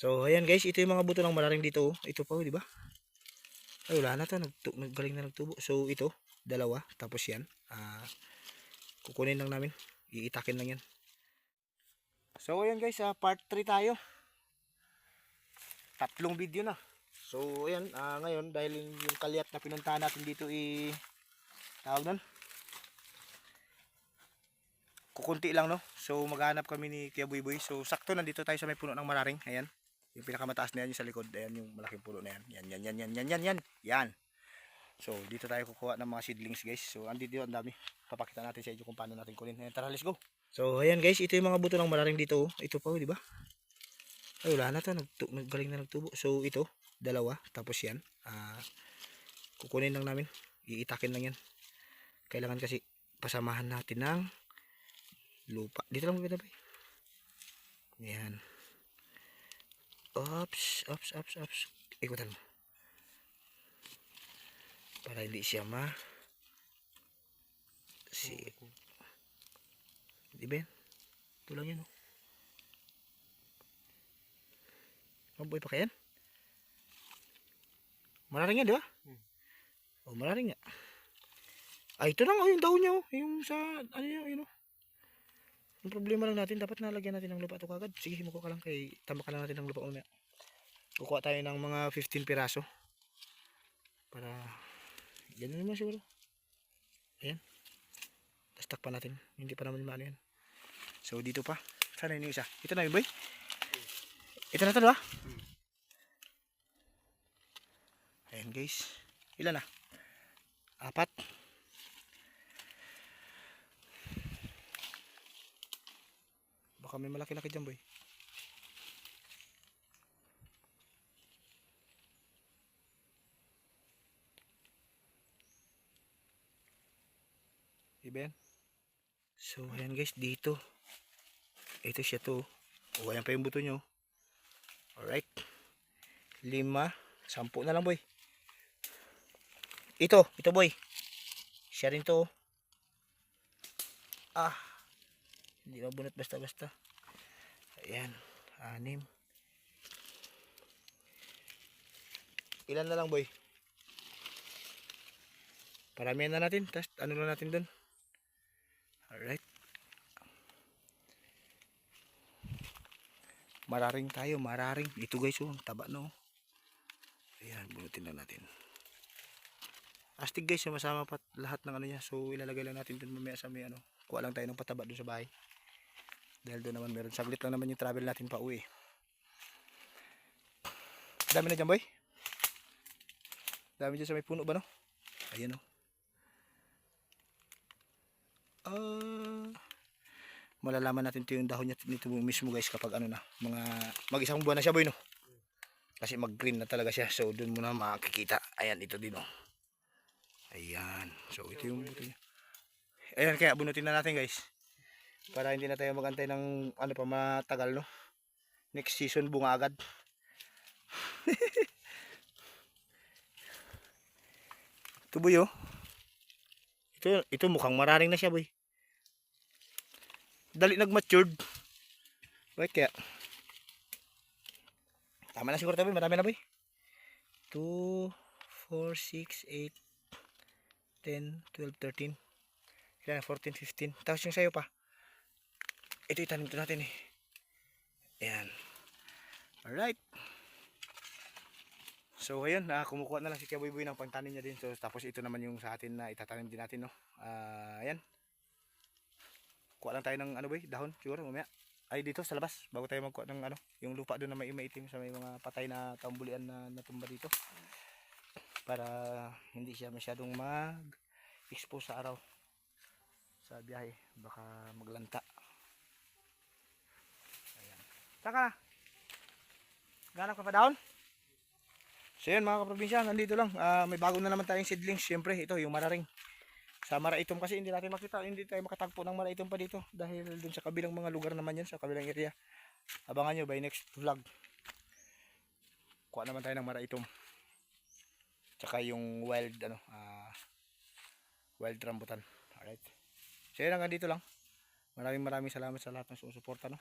So, ayan guys, ito yung mga buto ng malaring dito. oh. Ito pa, oh, di ba? Ay, wala na to. Nagtu galing na nagtubo. So, ito, dalawa. Tapos yan. Ah, kukunin lang namin. Iitakin lang yan. So, ayan guys, ah, part 3 tayo. Tatlong video na. So, ayan, ah, ngayon, dahil yung yung kalyat na pinuntahan natin dito, i... Tawag nun? Kukunti lang, no? So, maghanap kami ni Kuya Buy Buy. So, sakto, nandito tayo sa may puno ng mararing. Ayan. Yung pinakamataas na yan, yung sa likod. Ayan, yung malaking puno na yan. Yan, yan, yan, yan, yan, yan, yan. Yan. So, dito tayo kukuha ng mga seedlings, guys. So, andito ang dami. Papakita natin sa inyo kung paano natin kunin. Ayan, tara, let's go. So, ayan guys, ito yung mga buto ng mararing dito. oh. Ito pa, oh, di ba? Ay, wala na to. Nagtu galing na nagtubo. So, ito, dalawa. Tapos yan. Ah, kukunin lang namin. Iitakin lang yan. Kailangan kasi pasamahan natin ng lupa. Dito lang maganda ba? Yan. Ops, ops, ops, ops. Ikutan mo. Para hindi siya ma... Si... Di ba? Ito lang yan, oh. Mabuhay pa kayan? Mararing yan, di ba? Oh, mararing nga. Ah, ito lang, oh, yung daon niya, oh. Yung sa, ano yun, yun, oh. Ang problema lang natin, dapat nalagyan natin ng lupa ito kagad. Sige, makuha ka lang kay, tama ka lang natin ng lupa una. Kukuha tayo ng mga 15 piraso. Para, ganun naman siguro. Ayan. Tapos takpan natin. Hindi pa naman maano yan. So, dito pa. Sana yun yung isa. Ito na yun, boy. Ito na ito, ba? Ayan, guys. Ilan na? Apat. Baka may malaki-laki dyan, boy. Iba yan? So, ayan guys, dito. Ito siya to. O, ayan pa yung buto nyo. Alright. Lima. Sampu na lang, boy. Ito, ito, boy. Siya rin to. oh. Ah. Hindi mabunot basta-basta. Ayan. Anim. Ilan na lang, boy? Paramihan na natin. Tapos, ano na natin doon? Alright. Mararing tayo, mararing. Ito guys, oh, taba no. Ayan, bunutin lang natin. Astig guys, masama pa lahat ng ano niya. So, ilalagay lang natin dun mamaya sa may ano. Kuha lang tayo ng pataba dun sa bahay. Dahil doon naman meron. Saglit lang naman yung travel natin pa uwi. Dami na dyan boy. Dami dyan sa may puno ba no? Ayan oh. Ah, malalaman natin ito yung dahon niya nito mismo guys kapag ano na mga mag isang buwan na siya boy no kasi mag green na talaga siya so doon mo na makikita ayan ito din oh ayan so ito yung buto niya ayan kaya bunutin na natin guys para hindi na tayo magantay ng ano pa matagal no next season bunga agad ito boy oh ito, ito mukhang mararing na siya boy dali nag-matured. Wait kaya. Tama na siguro tayo, marami na ba 2, 4, 6, 8, 10, 12, 13. Ilan na, 14, 15. Tapos yung sayo pa. Ito itanim ito natin eh. Ayan. Alright. So ayun, uh, kumukuha na lang si Kuya Boy ng pangtanim niya din. So tapos ito naman yung sa atin na itatanim din natin no. Ah, ayan kuha lang tayo ng ano boy, dahon siguro mamaya. Ay dito sa labas bago tayo magkuha ng ano, yung lupa doon na may maitim sa may mga patay na tambulian na natumba dito. Para hindi siya masyadong mag-expose sa araw sa biyahe, baka maglanta. Saka na. Ganap ka pa dahon? So yun mga kaprobinsya, nandito lang. Ah, may bago na naman tayong seedlings. Siyempre, ito yung mararing sa Maraitom kasi hindi natin makita, hindi tayo makatagpo ng Maraitom pa dito dahil dun sa kabilang mga lugar naman yan, sa kabilang area. Abangan nyo by next vlog. Kuha naman tayo ng Maraitom. Tsaka yung wild ano, ah wild rambutan. Alright. So yun hanggang dito lang. Maraming maraming salamat sa lahat ng sumusuporta no.